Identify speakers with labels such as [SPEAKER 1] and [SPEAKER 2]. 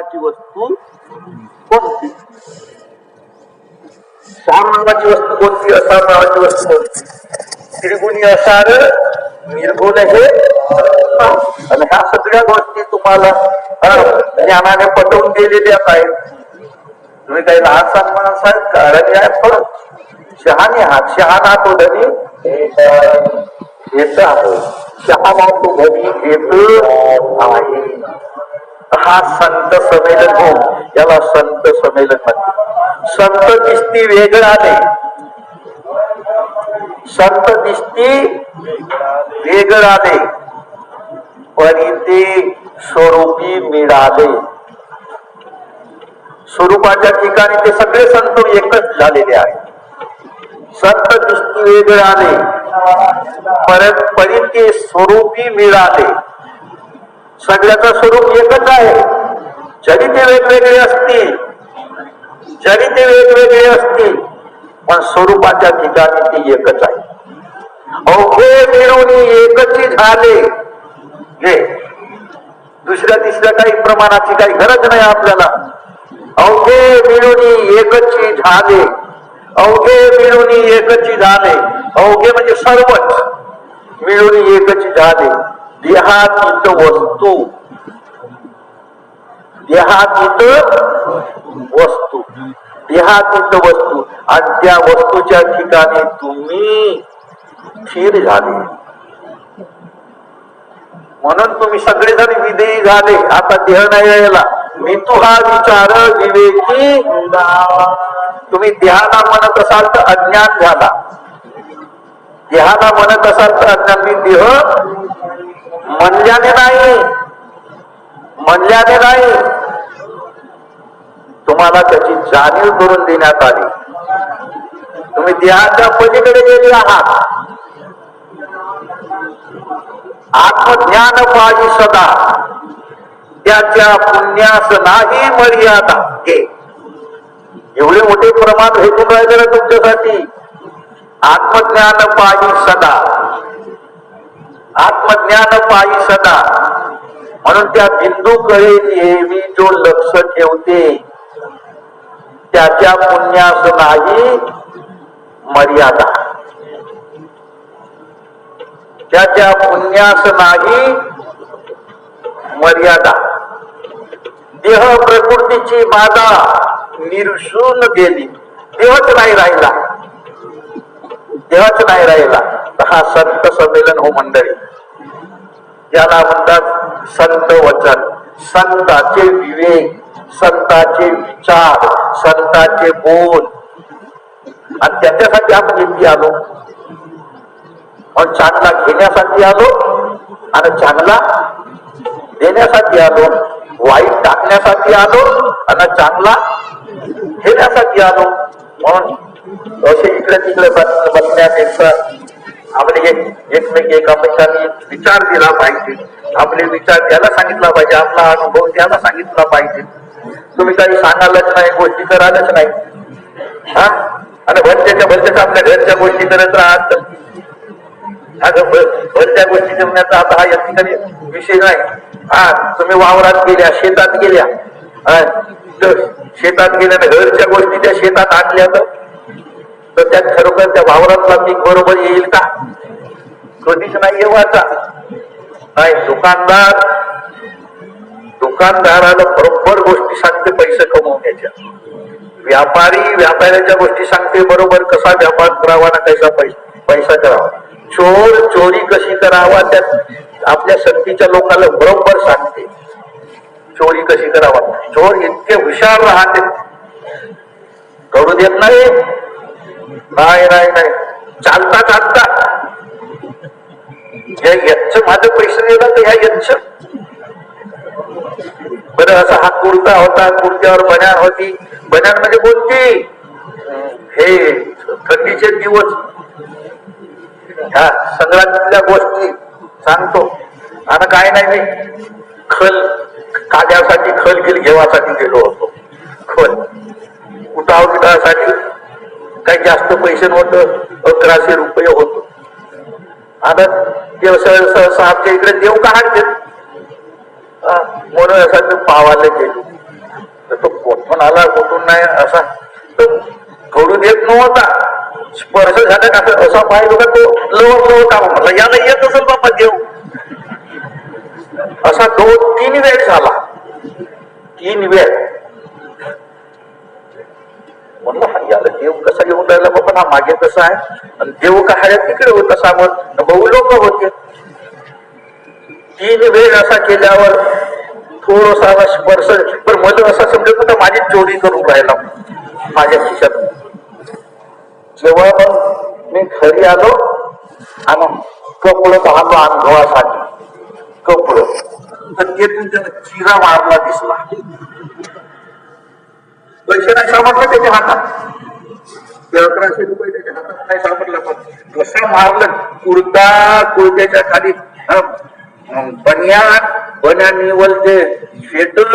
[SPEAKER 1] नावाची वस्तू कोणती? सार नावाची वस्तू कोणती? असार नावाची वस्तू कोणती? त्रिगुणी असार निर्गुण हे आणि ह्या सगळ्या गोष्टी तुम्हाला ज्ञानाने पटवून दिलेल्या आहेत. तुम्ही काही लहान सहान माणसं आहेत कारण या आहेत शहाणी शहाणे आहात. शहाणा तो धनी येत आहे शहाणा तो धनी घेत आहे. हा संत संमेलन हो, याला संत संमेलन म्हणते संत दिसती वेगळाने संत दिसती वेगळाने परिते स्वरूपी मिळाले. स्वरूपाच्या ठिकाणी ते सगळे संत एकच झालेले आहेत. संत दृष्टी वेगळाने परत परिते स्वरूपी मिळाले. सगळ्याचं स्वरूप एकच आहे. जरी ते वेगवेगळे असतील. जरी ते वेगवेगळे असतील. पण स्वरूपाच्या ठिकाणी ती एकच आहे. अवघे मिळून एकची झाले. हे दुसऱ्या तिसऱ्या काही प्रमाणाची काही गरज नाही आपल्याला. अवघे मिळून एकची झाले. अवघे मिळून एकची झाले. अवघे म्हणजे सर्वच मिळून एकची झाले. देहातीत वस्तू. देहातीत वस्तू. देहातीत वस्तू. आणि त्या वस्तूच्या ठिकाणी तुम्ही स्थिर झाले. म्हणून तुम्ही सगळेजण विधेयी झाले. आता देह नाही यायला मी तू हा विचार विवेकी तुम्ही देहाला म्हणत असाल तर अज्ञान झाला. देहाला म्हणत असाल तर अज्ञान. मी देह म्हणल्याने नाही. म्हणल्याने नाही. तुम्हाला त्याची जाणीव करून देण्यात आली. तुम्ही देहाच्या पलीकडे गेले आहात. आत्मज्ञान पाहिजे सदा. त्याच्या पुण्यास नाही मर्यादा. हे. एवढे मोठे प्रमाण भेटून राहिले तुमच्यासाठी. आत्मज्ञान पाहिजे सदा. आत्मज्ञान पायी सदा म्हणून त्या बिंदूकडे नेहमी जो लक्ष ठेवते त्याच्या पुण्यास नाही मर्यादा. त्याच्या पुण्यास नाही मर्यादा. देह प्रकृतीची बाधा निरसून गेली. देहच नाही राहिला. देहच नाही राहिला. हा संत संमेलन हो मंडळी. ज्याला म्हणतात संत वचन. संताचे विवेक संताचे विचार संताचे बोल. आणि त्याच्यासाठी आपण इथे आलो. पण चांगला घेण्यासाठी आलो आणि चांगला देण्यासाठी आलो. वाईट टाकण्यासाठी आलो आणि चांगला घेण्यासाठी आलो. म्हणून असे इकडे तिकडे बसण्यापेक्षा आपले एक एकमेक एकामेकांनी विचार दिला पाहिजे. आपले विचार त्याला सांगितला पाहिजे आपला अनुभव त्याला सांगितला पाहिजे. तुम्ही काही सांगालच नाही गोष्टी करालच नाही. हा? आणि भलत्याच्या भलत्याच्या आपल्या घरच्या गोष्टी करत राहत. अगं भलत्या गोष्टी जमण्याचा आता हा या ठिकाणी विषय नाही. हा तुम्ही वावरात गेल्या शेतात गेल्या. शेतात गेल्याने घरच्या गोष्टी त्या शेतात आणल्या तर तर त्यात खरोखर त्या वावरातला पीक बरोबर येईल का? कधीच नाही येवाचा नाही दुकानदार दुकानदाराला बरोबर गोष्टी सांगते पैसे कमवण्याच्या. व्यापारी व्यापाऱ्याच्या गोष्टी सांगते बरोबर कसा व्यापार करावा ना कसा पैसा पैसा करावा. चोर चोरी कशी करावा त्यात आपल्या शक्तीच्या लोकांना बरोबर सांगते. चोरी कशी करावा? चोर इतके हुशार राहते. करू देत नाही. नाही नाही नाही. चालता चालता. या यच्छ माझं पैसे दिला तर ह्या यच्छ? बरं असा हा कुर्ता होता कुर्त्यावर बन्यान होती. बन्यान म्हणजे कोणती? हे थंडीचे दिवस. ह्या सगळ्यातल्या गोष्टी सांगतो. आणि काय नाही मी खल काद्यासाठी खल गिल घेवासाठी गेलो होतो. खल. उठाव उठावासाठी काही जास्त पैसे नव्हतं अकराशे रुपये होत. आता देव सहसा आमच्या इकडे देव का देत म्हणून असा मी पावायला गेलो तो कोठून आला कुठून नाही असा तो घडून येत नव्हता. स्पर्श झाला का असा पाहिजे होता तो लवकर लवकर काम म्हटलं याला येत असेल बाबा देव. असा दोन तीन वेळ झाला. तीन वेळ. म्हणलं याला देव घेऊन राहिला बाबा हा मागे कसा आहे. आणि देव का हऱ्या तिकडे होता सामोर भाऊ लोक होते. तीन वेळ असा केल्यावर थोडसा स्पर्श पण मला असा समजत होता माझी चोरी करून राहिला माझ्या खिशात. जेव्हा मग मी घरी आलो आणि कपडं पाहतो अनुभवासाठी. कपडं. तर तेथून त्याला चिरा मारला दिसला. पैसे नाही सापडलं त्याच्या हातात. अकराशे रुपये त्याच्या हातात नाही सापडलं पण कसं मारलं कुर्ता कुर्त्याच्या खाली बनियान बन्यान निवल स्वेटर